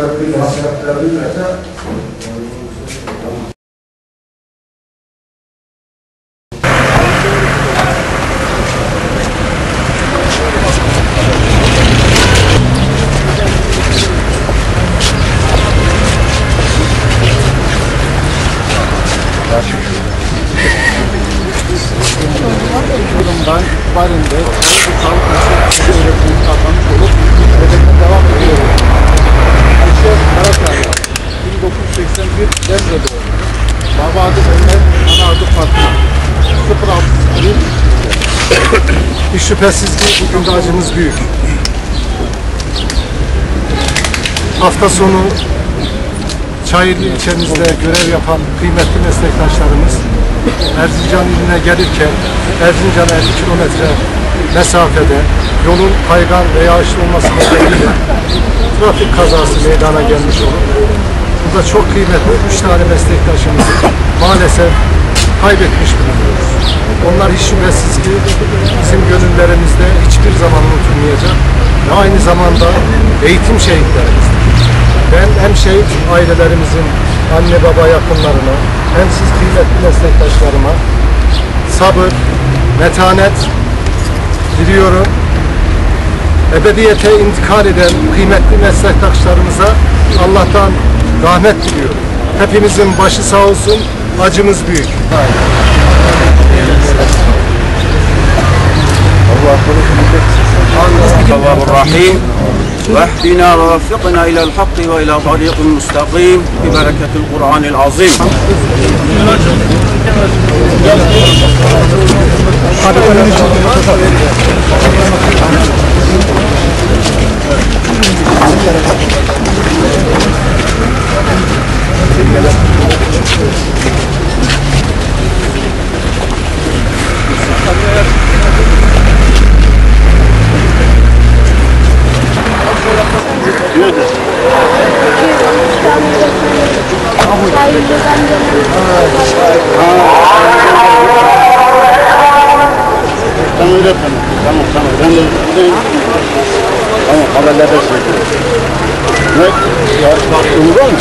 haklarıyla, haklarıyla da Kurumdan barındı. Sağlık Mesut Öğretmeni kazanmış olup Baba adı Ömer, ana adı Fatma. 061 Hiç şüphesiz ki bugün de acımız büyük. Hafta sonu Çayırlı ilçemizde görev yapan kıymetli meslektaşlarımız Erzincan iline gelirken Erzincan'a 50 kilometre mesafede yolun kaygan ve yağışlı olması nedeniyle trafik kazası meydana gelmiş olup burada çok kıymetli 3 tane meslektaşımızı maalesef kaybetmiş bulunuyoruz. Onlar hiç şüphesiz ki bizim gönüllerimizde hiçbir zaman unutulmayacak ve aynı zamanda eğitim şehitlerimizdir. Ben hem şehit ailelerimizin anne baba yakınlarına hem siz kıymetli meslektaşlarıma sabır, metanet diliyorum. Ebediyete intikal eden kıymetli meslektaşlarımıza Allah'tan rahmet diliyorum. Hepimizin başı sağ olsun, acımız büyük. الله الرحيم واهدنا ووفقنا إلى الحق وإلى طريق مستقيم ببركة القرآن العظيم Tamam öğretmenim. Tamam tamam. Ben de buradayım. Tamam haberlerde söyleyeyim. Ne? Ya, bak, var mı?